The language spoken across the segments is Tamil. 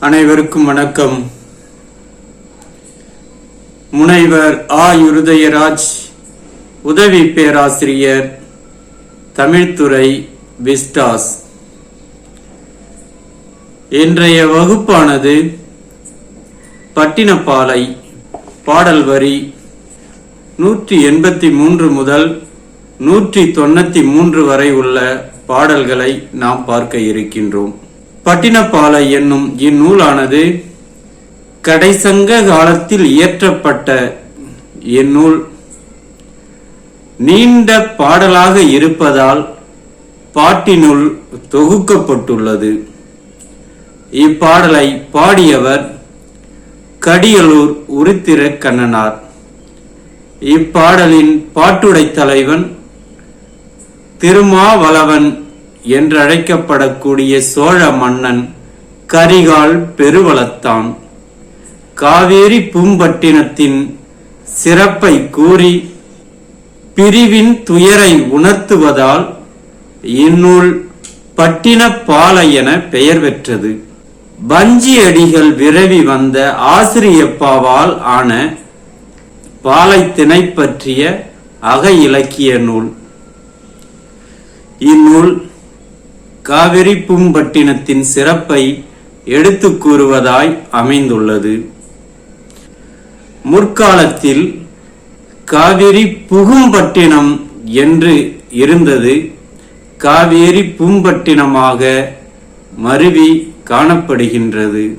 அனைவருக்கும் வணக்கம். முனைவர் ஆ. இருதயராஜ் உதவி பேராசிரியர் தமிழ்துறை விஸ்டாஸ். இன்றைய வகுப்பானது பட்டினப்பாலை பாடல் வரி நூற்றி எண்பத்தி மூன்று முதல் நூற்றி தொண்ணூற்றி மூன்று வரை உள்ள பாடல்களை நாம் பார்க்க இருக்கின்றோம். பட்டினப்பாலை என்னும் இந்நூலானது கடைசங்க காலத்தில் இயற்றப்பட்ட இந்நூல். நீண்ட பாடலாக இருப்பதால் பாட்டினுள் தொகுக்கப்பட்டுள்ளது. இப்பாடலை பாடியவர் கடியலூர் உருத்திர கண்ணனார் இப்பாடலின் பாட்டுடை தலைவன் திருமாவளவன் என்றழைக்கப்படக்கூடிய சோழ மன்னன் கரிகால் பெருவளத்தான். காவேரி பூம்பட்டினத்தின் சிறப்பை கூறி பிரிவின் துயரை உணர்த்துவதால் இந்நூல் பட்டினப்பாலை என பெயர் பெற்றது. பஞ்சியடிகள் விரவி வந்த ஆசிரியப்பாவால் ஆன பாலை திணை பற்றிய அக இலக்கிய நூல். இந்நூல் காவிரி பூம்பட்டினத்தின் சிறப்பை எடுத்துக் கூறுவதாய் அமைந்துள்ளது. முற்காலத்தில் காவிரி புகும்பட்டினம் என்று இருந்தது. காவேரி பூம்பட்டினமாக மருவி காணப்படுகின்றது.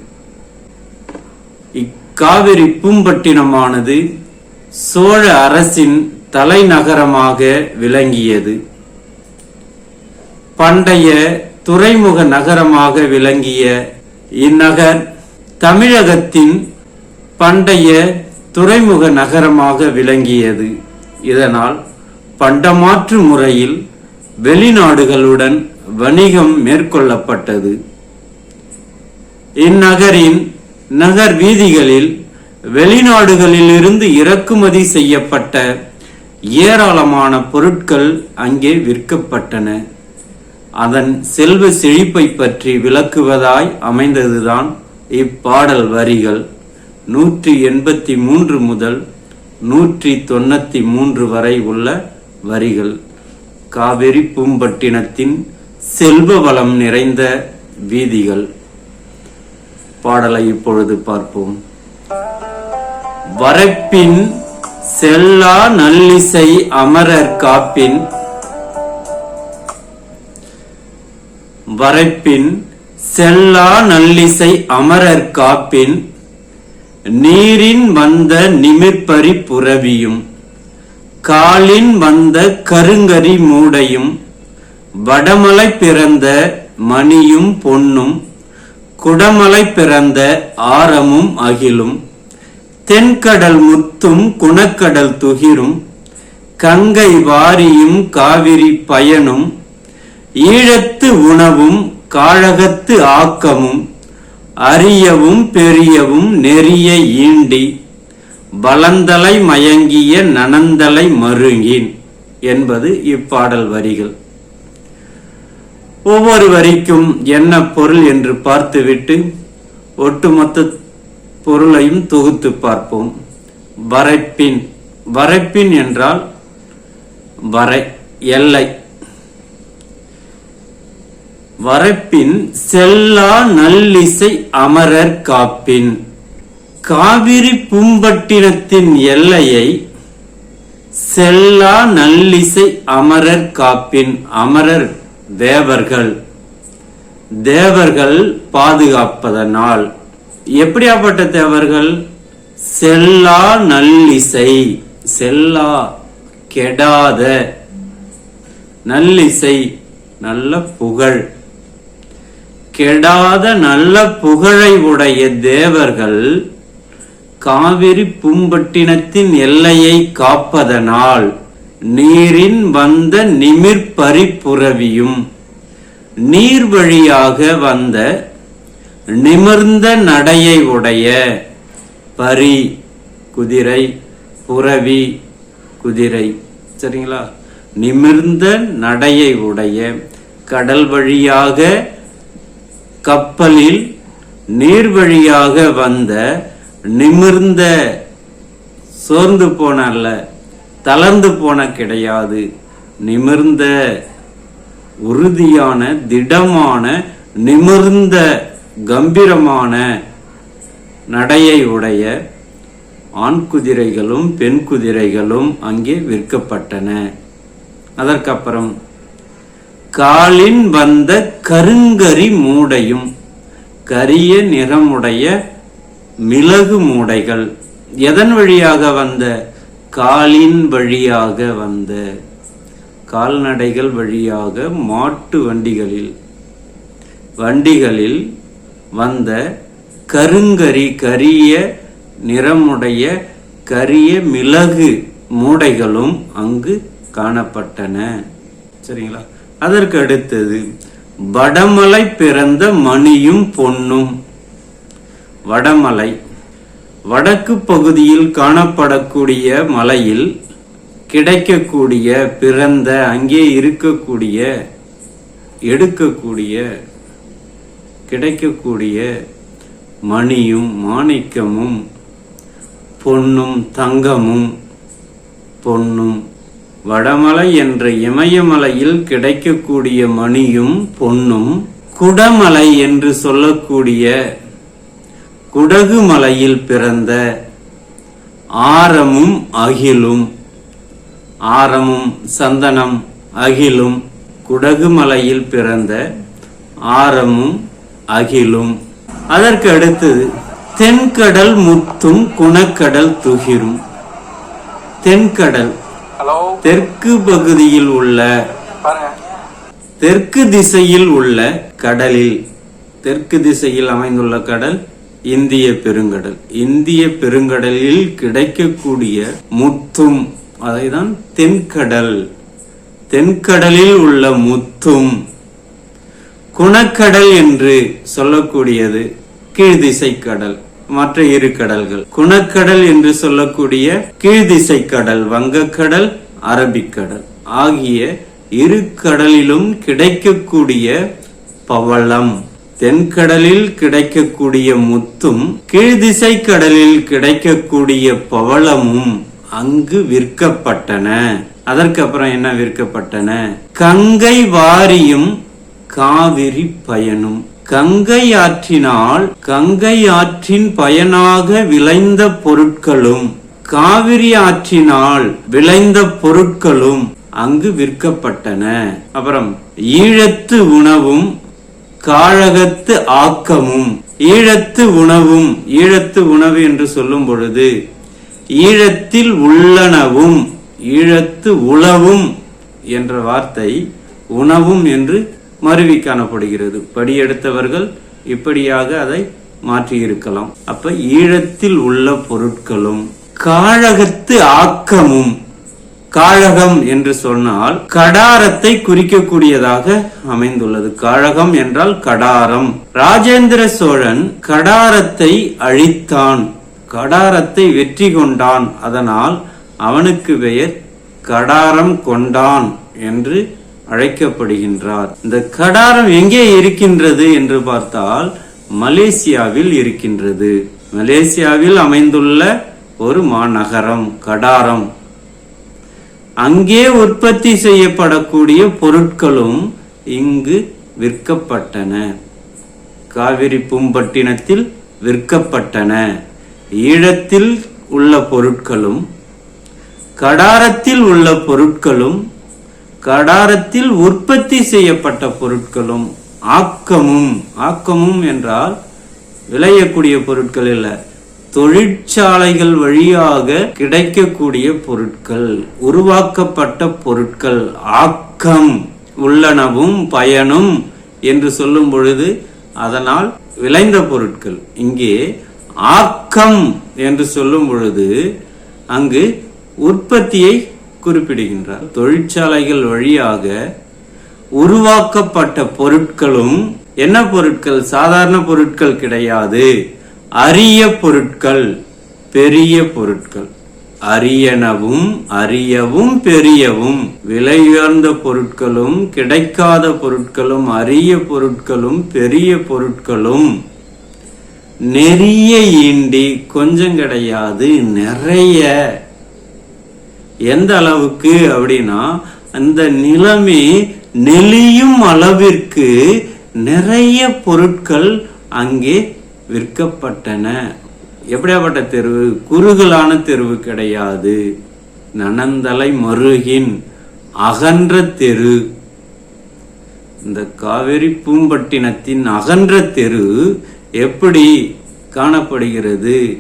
இக்காவிரி பூம்பட்டினமானது சோழ அரசின் தலைநகரமாக விளங்கியது. பண்டைய துறைமுக நகரமாக விளங்கிய இந்நகர் தமிழகத்தின் பண்டைய துறைமுக நகரமாக விளங்கியது. இதனால் பண்டமாற்று முறையில் வெளிநாடுகளுடன் வணிகம் மேற்கொள்ளப்பட்டது. இந்நகரின் நகர் வீதிகளில் வெளிநாடுகளிலிருந்து இறக்குமதி செய்யப்பட்ட ஏராளமான பொருட்கள் அங்கே விற்கப்பட்டன. அதன் செல்வ செழிப்பை பற்றி விளக்குவதாய் அமைந்ததுதான் இப்பாடல் வரிகள். நூற்றி எண்பத்தி மூன்று முதல் நூற்றி தொண்ணூத்தி மூன்று வரை உள்ள வரிகள். காவிரி பூம்பட்டினத்தின் செல்வ வளம் நிறைந்த வீதிகள். பாடலை இப்பொழுது பார்ப்போம். வரப்பின் செல்லா நல்லிசை அமரர் காப்பின் வரைப்பின் செல்லா நல்லிசை அமரர் காப்பின் நீரின் வந்த நிமிர்பறி புரவியும் காலின் வந்த கருங்கரி மூடையும் வடமலை பிறந்த மணியும் பொன்னும் குடமலை பிறந்த ஆரமும் அகிலும் தென்கடல் முத்தும் குணக்கடல் துகிரும் கங்கை வாரியும் காவிரி பயனும் ஈழத்து உணவும் காழகத்து ஆக்கமும் அரியவும் பெரியவும் நெறிய ஈண்டி வளந்தலை மயங்கிய நனந்தலை மருங்கின் என்பது இப்பாடல் வரிகள். ஒவ்வொரு வரிக்கும் என்ன பொருள் என்று பார்த்துவிட்டு ஒட்டுமொத்த பொருளையும் தொகுத்து பார்ப்போம். வரைப்பின். வரைப்பின் என்றால் வரை எல்லை. வரப்பின் செல்லா நல்லிசை அமரர் காப்பின். காவிரி பூம்பட்டினத்தின் எல்லையை செல்லா நல்லிசை அமரர் காப்பின் அமரர் தேவர்கள். தேவர்கள் பாதுகாப்பதனால். எப்படியாப்பட்ட தேவர்கள்? செல்லா நல்லிசை செல்லா கெடாத நல்லிசை நல்ல புகழ். கெடாத நல்ல புகழை உடைய தேவர்கள் காவிரி பூம்பட்டினத்தின் எல்லையை காப்பதனால் நீரின் வந்த நிமிர்பரி புரவியும் நீர் வழியாக வந்த நிமிர்ந்த நடையை உடைய பரி குதிரை புறவி குதிரை. சரிங்களா? நிமிர்ந்த நடையை உடைய கடல் வழியாக கப்பலில் நீர் வழியாக வந்த நிமிர்ந்த சோர்ந்து போன அல்ல தளர்ந்து போன கிடையாது. நிமிர்ந்த உறுதியான திடமான நிமிர்ந்த கம்பீரமான நடையை உடைய ஆண் குதிரைகளும் பெண் குதிரைகளும் அங்கே விற்கப்பட்டன. அதற்கப்புறம் காலின் வந்த கருங்கரி மூடையும் கரிய நிறமுடைய மிளகு மூடைகள். எதன் வழியாக வந்த? காலின் வழியாக வந்த. கால்நடைகள் வழியாக மாட்டு வண்டிகளில் வண்டிகளில் வந்த கருங்கரி கரிய நிறமுடைய கரிய மிளகு மூடைகளும் அங்கு காணப்பட்டன. சரிங்களா? அதற்கு அடுத்தது வடமலை பிறந்த மணியும் பொன்னும். வடமலை வடக்கு பகுதியில் காணப்படக்கூடிய மலையில் கிடைக்கக்கூடிய பிறந்த அங்கே இருக்கக்கூடிய எடுக்கக்கூடிய கிடைக்கக்கூடிய மணியும் மாணிக்கமும் பொன்னும் தங்கமும் பொன்னும் வடமலை என்ற இமயமலையில் கிடைக்கக்கூடிய மணியும் பொன்னும் குடமலை என்று சொல்லக்கூடிய குடகு மலையில் பிறந்த ஆரமும் அகிலும். ஆரமும் சந்தனம் அகிலும் குடகு மலையில் பிறந்த ஆரமும் அகிலும். அதற்கு அடுத்து தென்கடல் முத்தும் குணக்கடல் துகிரும். தென்கடல் ஹலோ தெற்கு பகுதியில் உள்ள தெற்கு திசையில் உள்ள கடலில் தெற்கு திசையில் அமைந்துள்ள கடல் இந்திய பெருங்கடல். இந்திய பெருங்கடலில் கிடைக்கக்கூடிய முத்தும் அதைதான் தென்கடல். தென்கடலில் உள்ள முத்தும் குணக்கடல் என்று சொல்லக்கூடியது கீழ்திசை கடல் மற்ற இரு கடல்கள். குணக்கடல் என்று சொல்லக்கூடிய கீழ்திசை கடல் வங்கக்கடல் அரபிக்கடல் ஆகிய இரு கடலிலும் கிடைக்கக்கூடிய பவளம். தென்கடலில் கிடைக்கக்கூடிய முத்தும் கீழ்திசை கடலில் கிடைக்கக்கூடிய பவளமும் அங்கு விற்கப்பட்டன. அதற்கு அப்புறம் என்ன விற்கப்பட்டன? கங்கை வாரியும் காவிரி பயனும். கங்கை ஆற்றினால் கங்கை ஆற்றின் பயனாக விளைந்த பொருட்களும் காவிரி ஆற்றினால் விளைந்த பொருட்களும் அங்கு விற்கப்பட்டன. அப்புறம் ஈழத்து உணவும் காழகத்து ஆக்கமும். ஈழத்து உணவும் ஈழத்து உணவு என்று சொல்லும் பொழுது ஈழத்தில் உள்ளனவும் ஈழத்து உளவும் என்ற வார்த்தை உணவும் என்று மருவி காணப்படுகிறது. படியெடுத்தவர்கள் இப்படியாக அதை மாற்றியிருக்கலாம். அப்ப ஈழத்தில் உள்ள பொருட்களும் காழகத்து ஆக்கமும் காழகம் என்று சொன்னால் கடாரத்தை குறிக்கக்கூடியதாக அமைந்துள்ளது. காழகம் என்றால் கடாரம். ராஜேந்திர சோழன் கடாரத்தை அழித்தான். கடாரத்தை வெற்றி கொண்டான். அதனால் அவனுக்கு பெயர் கடாரம் கொண்டான் என்று அழைக்கப்படுகின்றார். இந்த கடாரம் எங்கே இருக்கின்றது என்று பார்த்தால் மலேசியாவில் இருக்கின்றது. மலேசியாவில் அமைந்துள்ள ஒரு மாநகரம் கடாரம். அங்கே உற்பத்தி செய்யப்படக்கூடிய பொருட்களும் இங்கு விற்கப்பட்டன. காவிரி பூம்பட்டினத்தில் விற்கப்பட்டன. ஈழத்தில் உள்ள பொருட்களும் கடாரத்தில் உள்ள பொருட்களும் கடாரத்தில் உற்பத்தி செய்யப்பட்ட பொருட்களும் ஆக்கமும் ஆக்கமும் என்றால் விளையக்கூடிய பொருட்கள் இல்ல தொழிற்சாலைகள் வழியாக கிடைக்கக்கூடிய பொருட்கள் உருவாக்கப்பட்ட பொருட்கள் ஆக்கம் உள்ளனவும் பயனும் என்று சொல்லும் பொழுது அதனால் விளைந்த பொருட்கள். இங்கே ஆக்கம் என்று சொல்லும் பொழுது அங்கு உற்பத்தியை குறிப்பிடுகின்றார். தொழிற்சாலைகள் வழியாக உருவாக்கப்பட்ட பொருட்களும் என்ன பொருட்கள்? சாதாரண பொருட்கள் கிடையாது. அரிய பொருட்கள் பெரிய பொருட்கள். அரியனவும் அரியவும் பெரியவும். விலை உயர்ந்த பொருட்களும் கிடைக்காத பொருட்களும் அரிய பொருட்களும் பெரிய பொருட்களும். நெறிய ஈண்டி கொஞ்சம் கிடையாது. நிறைய எந்த அளவுக்கு அப்படின்னா அந்த நிலமே நெளியும் அளவிற்கு நிறைய பொருட்கள் அங்கே விற்கப்பட்டன. எப்படியாப்பட்ட தெருவு? குறுகலான தெருவு கிடையாது. நனந்தலை மருகின் அகன்ற தெரு. இந்த காவேரி பூம்பட்டினத்தின் அகன்ற தெரு எப்படி காணப்படுகிறது?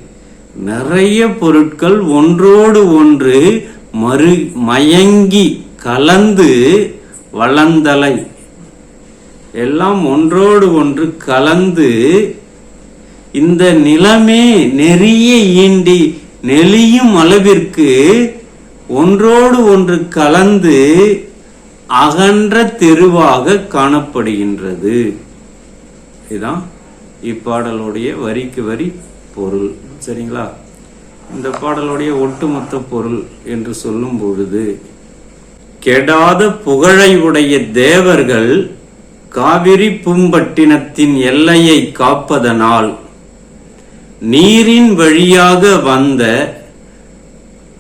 நிறைய பொருட்கள் ஒன்றோடு ஒன்று மறு மயங்கி கலந்து வளந்தலை எல்லாம் ஒன்றோடு ஒன்று கலந்து இந்த நிலமே நெறிய ஈண்டி நெளியும் அளவிற்கு ஒன்றோடு ஒன்று கலந்து அகன்ற தெருவாக காணப்படுகின்றது. இதுதான் இப்பாடலுடைய வரிக்கு வரி பொருள். சரிங்களா? இந்த பாடலுடைய ஒட்டுமொத்த பொருள் என்று சொல்லும் பொழுது கெடாத புகழை உடைய தேவர்கள் காவிரி பூம்பட்டினத்தின் எல்லையை காப்பதனால் நீரின் வழியாக வந்த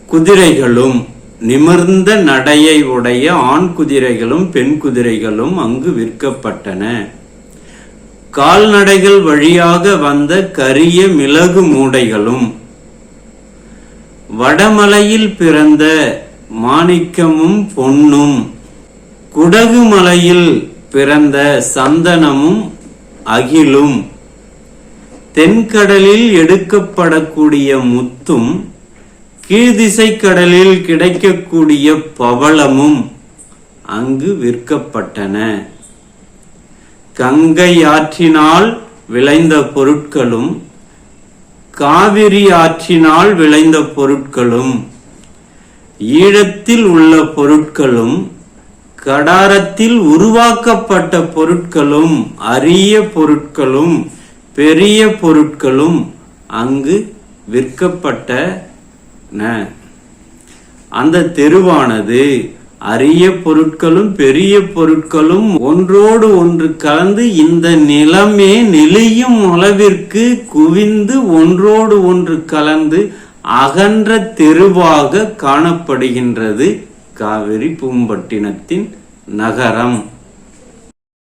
குதிரைகளும் நிமிர்ந்த நடையை உடைய ஆண் குதிரைகளும் பெண் குதிரைகளும் அங்கு விற்கப்பட்டன. கால்நடைகள் வழியாக வந்த கரிய மிளகு மூடைகளும் வடமலையில் பிறந்த மாணிக்கமும் பொன்னும் குடகு மலையில் பிறந்த சந்தனமும் அகிலும். தென்கடலில் எடுக்கப்படக்கூடிய முத்தும் கீழ்திசை கடலில் கிடைக்கக்கூடிய பவளமும் அங்கு விற்கப்பட்டன. கங்கை ஆற்றினால் விளைந்த பொருட்களும் காவிரி ஆற்றினால் விளைந்த பொருட்களும் ஈழத்தில் உள்ள பொருட்களும் கடாரத்தில் உருவாக்கப்பட்ட பொருட்களும் அரிய பொருட்களும் பெரிய பொருட்களும் அங்கு விற்கப்பட்டன. அந்த தெருவானது அரிய பொருட்களும் பெரிய பொருட்களும் ஒன்றோடு ஒன்று கலந்து இந்த நிலமே நெளியும் அளவிற்கு குவிந்து ஒன்றோடு ஒன்று கலந்து அகன்ற தெருவாக காணப்படுகின்றது. காவிரி பூம்பட்டினத்தின் நகரம்.